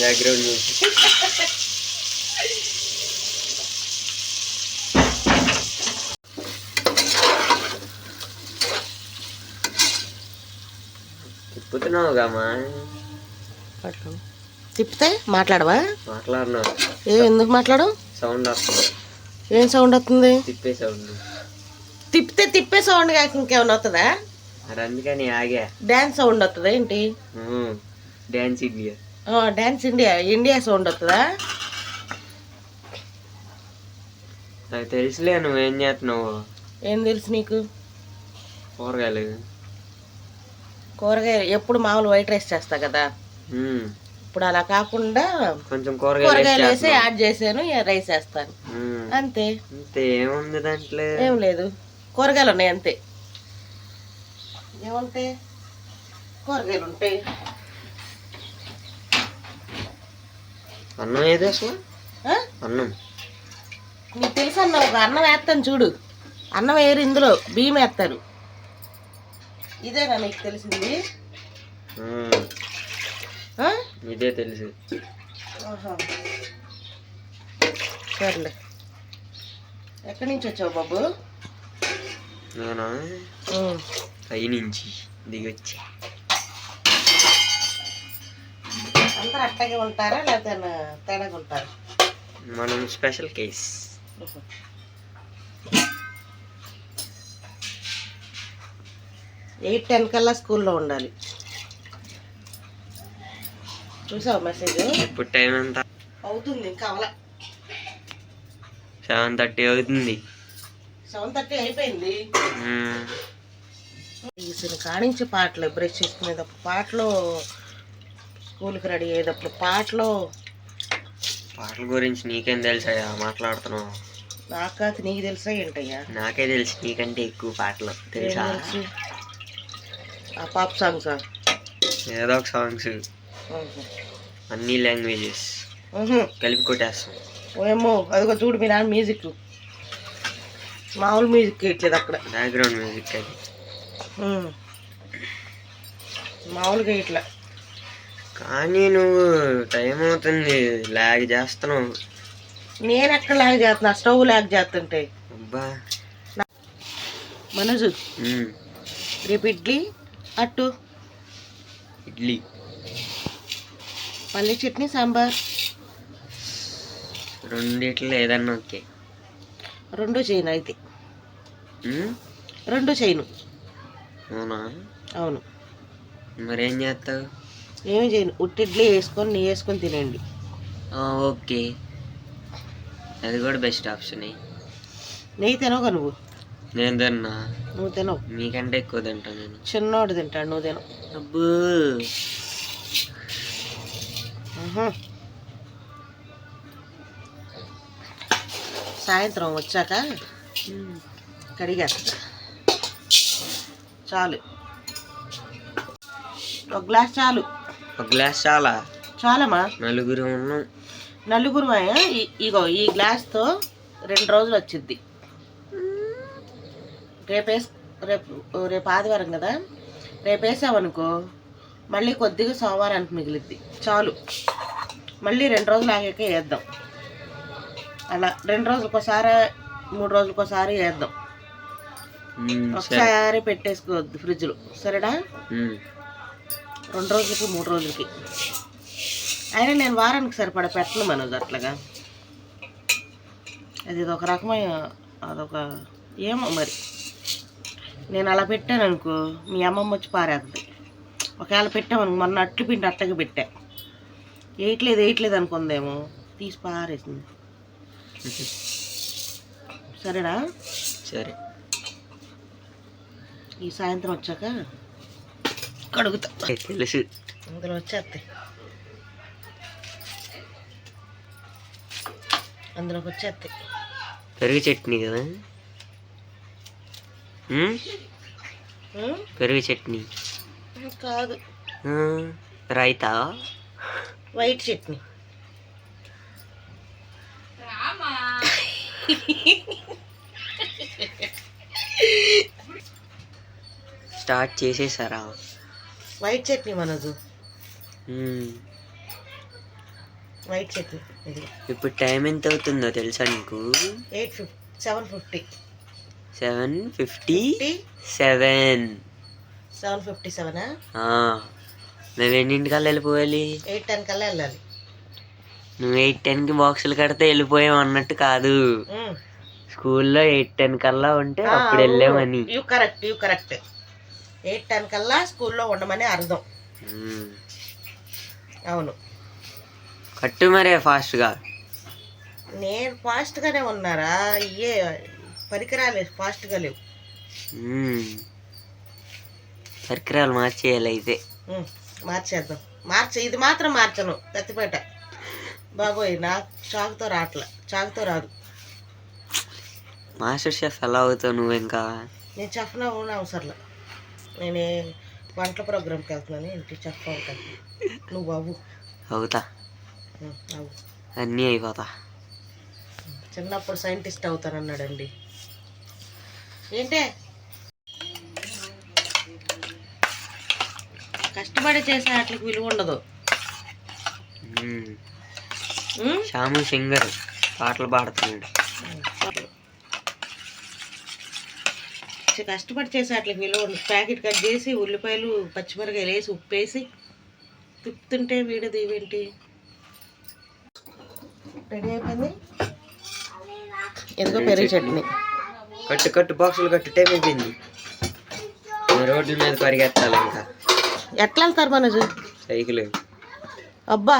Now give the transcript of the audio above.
Background పట్టు. తిప్పితే మాట్లాడవా? మాట్లాడినావు ఏ ఎందుకు మాట్లాడు? సౌండ్ వస్తుంది. ఏం సౌండ్ వస్తుంది? తిప్పే సౌండ్. తిప్పితే తిప్పే సౌండ్ కాక ఇంకేమైనా వస్తుందా మరి అందుకని ఆగా. డ్యాన్స్ సౌండ్ వస్తుందా ఏంటి? Dance India dance India India sound వస్తుందా? నాకు తెలుసులే నువ్వేం చేస్తున్నావు. ఏం తెలుసు నీకు? కూరగాయలు. కూరగాయ ఎప్పుడు మామూలు వైట్ రైస్ చేస్తా కదా. ఇప్పుడు అలా కాకుండా కొంచెం కూరగాయలు కూరగాయలు వేసి యాడ్ చేసాను ఇక రైస్ వేస్తాను. అంతే. అంతే ఏముంది దాంట్లో? ఏం లేదు. కూరగాయలు ఉన్నాయి అంతే. ఏముంటాయి? కూరగాయలు ఉంటాయి. అన్నం ఏది అసలు? అన్నం. నీకు తెలుసు అన్న ఒక అన్నం వేస్తాను చూడు. అన్నం వేరు ఇందులో బియ్యం వేస్తారు. ఇదేనా నీకు తెలిసింది? ఇదే తెలుసు. సర్లే. ఎక్కడి నుంచి వచ్చావు బాబు? నేను. పైనుంచి దిగొచ్చి అందరూ అట్టగే ఉంటారా? లేకపోతే తేడాగా ఉంటారా? మనం స్పెషల్ కేస్. ఎయిట్ టెన్ కల్లా స్కూల్లో ఉండాలి. చూసావు మెసేజ్? ఇప్పుడు టైం ఎంత? అవుతుంది ఇంకా అవలా సెవెన్ థర్టీ అవుతుంది. సెవెన్ థర్టీ అయిపోయింది. మ్మ్. ఈసిన కానించి పాటలు బ్రష్ చేసుకునేటప్పుడు పాటలు స్కూల్కి రెడీ అయ్యేటప్పుడు పాటలు. పాటల గురించి నీకేం తెలుసా మాట్లాడుతున్నావు. నాకు కాదు నీకు తెలుసా ఏంటయ్యా? నాకే తెలుసు. నీకంటే ఎక్కువ పాటలు తెలుసా? ఆ పాప్ సాంగ్సా ఏదో ఒక సాంగ్స్. అన్ని లాంగ్వేజెస్. కలిపి కొట్టేస్తాం. ఓయేమో అదిగో చూడు మీ నాన్న మ్యూజిక్. మామూలు మ్యూజిక్ ఇట్లేదు అక్కడ. బ్యాక్గ్రౌండ్ మ్యూజిక్ అది. మామూలుగా ఇట్లా. కానీ నువ్వు టైం అవుతుంది లాగ్ చేస్తున్నావు. నేను ఎక్కడ లాగ్ చేస్తున్నా? స్టవ్ లాగ్ చేస్తుంటే. అబ్బా. మనోజు మ్మ్. రేపు ఇడ్లీ అట్టు. ఇడ్లీ. పల్లి చట్నీ సాంబార్. రెండిట్లో ఏదన్నా ఓకే. రెండు చేయను అయితే? రెండు చేయను. అవునా? అవును. మరేం చేస్తావు? ఏమి చేయను. ఉట్టి ఇడ్లీ వేసుకొని నెయ్యి వేసుకొని తినండి. ఓకే. అది కూడా బెస్ట్ ఆప్షన్. నెయ్యి తినవుగా నువ్వు? నేను తిన్నా. నువ్వు తినవు? మీకంటే ఎక్కువ తింటా నేను. చిన్నోడు తింటాడు నువ్వు తినవు. అబ్బో. సాయంత్రం వచ్చాక కడిగేస్తా. చాలు. ఒక గ్లాస్ చాలు. ఒక గ్లాస్ చాలా? చాలమ్మా. నలుగురు ఉన్నాం. నలుగురు ఇగో ఈ గ్లాస్తో రెండు రోజులు వచ్చింది రేపు వేస్ రేపు రేపు ఆదివారం కదా? రేపు వేసామనుకో మళ్ళీ కొద్దిగా సోమవారానికి మిగిలిద్ది. చాలు. మళ్ళీ రెండు రోజులు ఆగాక వేద్దాం. అలా రెండు రోజులకోసారి మూడు రోజులకోసారి వేద్దాం. ఒకసారి పెట్టేసుకోవద్దు ఫ్రిడ్జ్లో. సరేనా. రెండు రోజులకి మూడు రోజులకి. అయినా నేను వారానికి సరిపడా పెట్టను మనది అట్లాగా. అది ఒక రకమైన అదొక ఏమో మరి. నేను అలా పెట్టాను అనుకో మీ అమ్మమ్మ వచ్చి పారేస్తుంది ఒకవేళ పెట్టామనుకో మొన్న అట్లు పిండి అట్టగా పెట్టా. వేయట్లేదు వేయట్లేదు అనుకుందేమో తీసి పారేసింది. సరేనా? సరే. ఈ సాయంత్రం వచ్చాక కడుగుతా. తెలుసు అందులో వచ్చేస్తాయి అందులోకి వచ్చేస్తాయి పెరుగు చట్నీ కదా? పెరుగు చట్నీ. కాదు. రైతా? వైట్ చట్నీ. స్టార్ట్ చేసేసారా? వైట్ చట్నీ మ్మ్. వైట్ చట్నీ ఇది. ఇప్పుడు టైం ఎంత అవుతుందో తెలుసా నీకు? Eight fifty seven fifty. Seven fifty seven. Seven fifty సెవెనా? మేము ఎన్నింటికల్లా వెళ్ళిపోవాలి? ఎయిట్ టెన్ కల్లా వెళ్ళాలి. నువ్వు ఎయిట్ టెన్కి బాక్సులు కడితే వెళ్ళిపోయాం అన్నట్టు కాదు. స్కూల్లో ఎయిట్ టెన్ కల్లా ఉంటే అప్పుడు వెళ్ళామని you correct you correct. Eight ten కల్లా స్కూల్లో ఉండమని అర్థం. అవును. కట్టు మరే ఫాస్ట్గా. నేను ఫాస్ట్గానే ఉన్నారా? ఇయే పరికరాలు ఫాస్ట్గా లేవు. పరికరాలు మార్చేయాలి అయితే. మార్చేద్దాం. మార్చ ఇది మాత్రం మార్చను కత్తిపేట బాబోయ్ నా చాకుతో రావట్లే చాకుతో రాదు. మాస్టర్ షెఫ్ ఎలా అవుతావు నువ్వు ఇంకా. నేను చెప్పిన అవసరంలే. నేనే వంటల ప్రోగ్రామ్కి వెళ్తున్నాను ఇంటి చెప్ప ఉంటాను నువ్వు అవ్వు అవుతా. అవ్వు అన్నీ అయిపోతా. చిన్నప్పుడు సైంటిస్ట్ అవుతానన్నాడండి. ఏంటే? కష్టపడి చేసే వాటికి విలువ ఉండదు? శ్యాము సింగర్ పాటలు పాడుతున్నాడు. కష్టపడి చేసే వాటికి విలువ ఉండదు ప్యాకెట్ కట్ చేసి ఉల్లిపాయలు పచ్చిమిరకాయలు వేసి ఉప్పు వేసి తిప్పుతుంటే వీడది ఇవేంటి రెడీ అయిపోయింది? ఎందుకో పెరుగు చట్నీ. కట్టు కట్టు బాక్సులు కట్టు టైం అయిపోయింది రోడ్ల మీద పరిగెత్తాలి ఇంకా. ఎట్లా వెళ్తారు మనోజు? సైకిల్. అబ్బా!